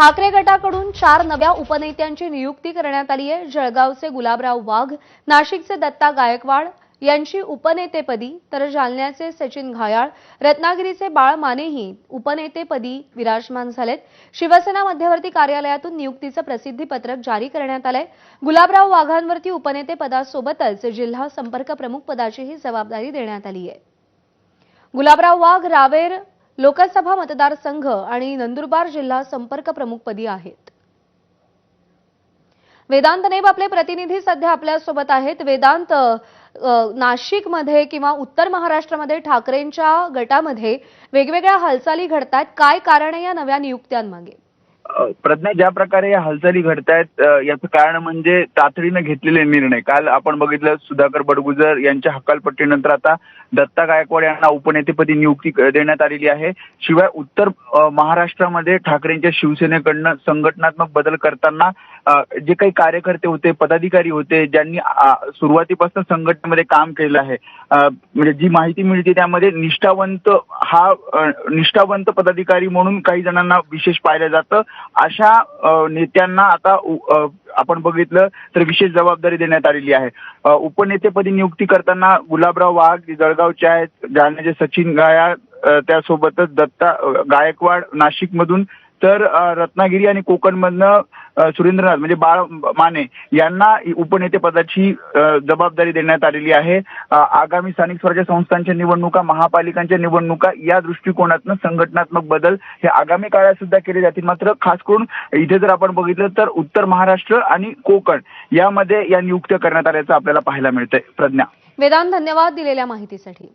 ठाकरे गटाकडून चार नव्या उपनेत्यांची नियुक्ती करण्यात आली आहे. जळगावचे गुलाबराव वाघ नाशिकचे दत्ता गायकवाड यांची उपनेतेपदी तर जालन्याचे सचिन घायाळ रत्नागिरीचे बाळ मानेही उपनेतेपदी विराजमान झालेत. शिवसेना मध्यवर्ती कार्यालयातून नियुक्तीचं प्रसिद्धीपत्रक जारी करण्यात आलंय. गुलाबराव वाघांवरती उपनेतेपदासोबतच जिल्हा संपर्क प्रमुख पदाचीही जबाबदारी देण्यात आली आहे. गुलाबराव वाघ रावेर लोकसभा मतदारसंघ आणि नंदुरबार जिल्हा संपर्क प्रमुखपदी आहेत. वेदांत नेब आपले प्रतिनिधी सध्या आपल्यासोबत आहेत. वेदांत नाशिकमध्ये किंवा उत्तर महाराष्ट्रामध्ये ठाकरेंच्या गटामध्ये वेगवेगळ्या हालचाली घडतात काय कारण आहे या नव्या नियुक्त्यांमागे? प्रज्ञा ज्या प्रकारे या हालचाली घडतायत याचं कारण म्हणजे तातडीनं घेतलेले निर्णय. काल आपण बघितलं सुधाकर बडगुजर यांच्या हकालपट्टीनंतर आता दत्ता गायकवाड यांना उपनेतेपदी नियुक्ती देण्यात आलेली आहे. शिवाय उत्तर महाराष्ट्रामध्ये ठाकरेंच्या शिवसेनेकडनं संघटनात्मक बदल करताना जे काही कार्यकर्ते होते पदाधिकारी होते ज्यांनी सुरुवातीपासून संघटनेमध्ये काम केलं आहे म्हणजे जी माहिती मिळते त्यामध्ये निष्ठावंत हा निष्ठावंत पदाधिकारी म्हणून काही जणांना विशेष पाहिलं जातं. अशा नेत्यांना आता आपण बघितलं तर विशेष जबाबदारी देण्यात आलेली आहे. उपनेतेपदी नियुक्ती करताना गुलाबराव वाघ जळगावचे आहेत जालन्याचे सचिन गायाळ त्यासोबतच दत्ता गायकवाड नाशिकमधून. तर रत्नागिरी आणि कोकणमधनं सुरेंद्रनाथ म्हणजे बाळ माने यांना उपनेतेपदाची पदाची जबाबदारी देण्यात आलेली आहे. आगामी स्थानिक स्वराज्य संस्थांच्या निवडणुका महापालिकांच्या निवडणुका या दृष्टिकोनातनं संघटनात्मक बदल हे आगामी काळात सुद्धा केले जातील. मात्र खास करून इथे जर आपण बघितलं तर उत्तर महाराष्ट्र आणि कोकण यामध्ये या नियुक्त्या करण्यात आल्याचं आपल्याला पाहायला मिळतंय. प्रज्ञा. वेदांत धन्यवाद दिलेल्या माहितीसाठी.